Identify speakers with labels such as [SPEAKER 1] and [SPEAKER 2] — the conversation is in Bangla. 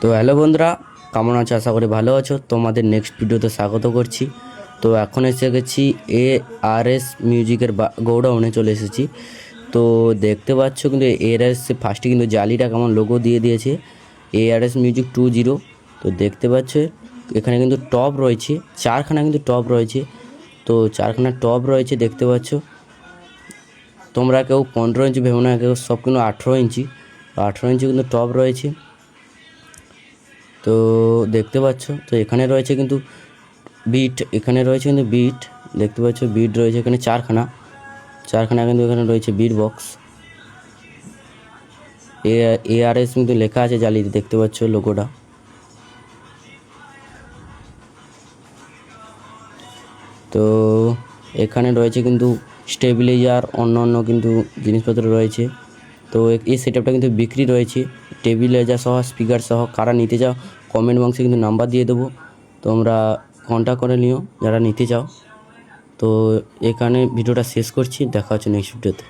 [SPEAKER 1] তো হ্যালো বন্ধুরা, কেমন আছো? আশা করি ভালো আছো। তোমাদের নেক্সট ভিডিওতে স্বাগত করছি। তো এখন এসে গেছি এ আর এস মিউজিকের গৌডাউনে চলে এসেছি। তো দেখতে পাচ্ছ কিন্তু এ আর এস ফার্স্টে কিন্তু জালিটা কেমন লোগো দিয়ে দিয়েছে। A R S music two zero তো দেখতে পাচ্ছ, এখানে কিন্তু টপ রয়েছে, চারখানা কিন্তু টপ রয়েছে। তো চারখানা টপ রয়েছে, দেখতে পাচ্ছ। তোমরা কেউ পনেরো ইঞ্চি ভেবো না, কেউ সব কিন্তু আঠেরো ইঞ্চি আঠেরো ইঞ্চি কিন্তু টপ রয়েছে। তো দেখতে পাচ্ছ, তো এখানে রয়েছে কিন্তু বিট, এখানে রয়েছে কিন্তু বিট, দেখতে পাচ্ছ বিট রয়েছে এখানে চারখানা চারখানা কিন্তু এখানে রয়েছে beat box. A A R S কিন্তু লেখা আছে জালিতে দেখতে পাচ্ছ লোগোটা। তো এখানে রয়েছে কিন্তু স্টেবিলাইজার অন্য অন্য কিন্তু জিনিসপত্র রয়েছে। তো এই সেটআপটা কিন্তু বিক্রি রয়েছে। টেবিলাইজার সহ স্পিকার সহ, কারা নিতে চাও কমেন্ট বক্সে কিন্তু নাম্বার দিয়ে দেবো। তোমরা কন্ট্যাক্ট করে নিও, যারা নিতে চাও। তো এখানে ভিডিওটা শেষ করছি, দেখা হচ্ছে নেক্সট ভিডিওতে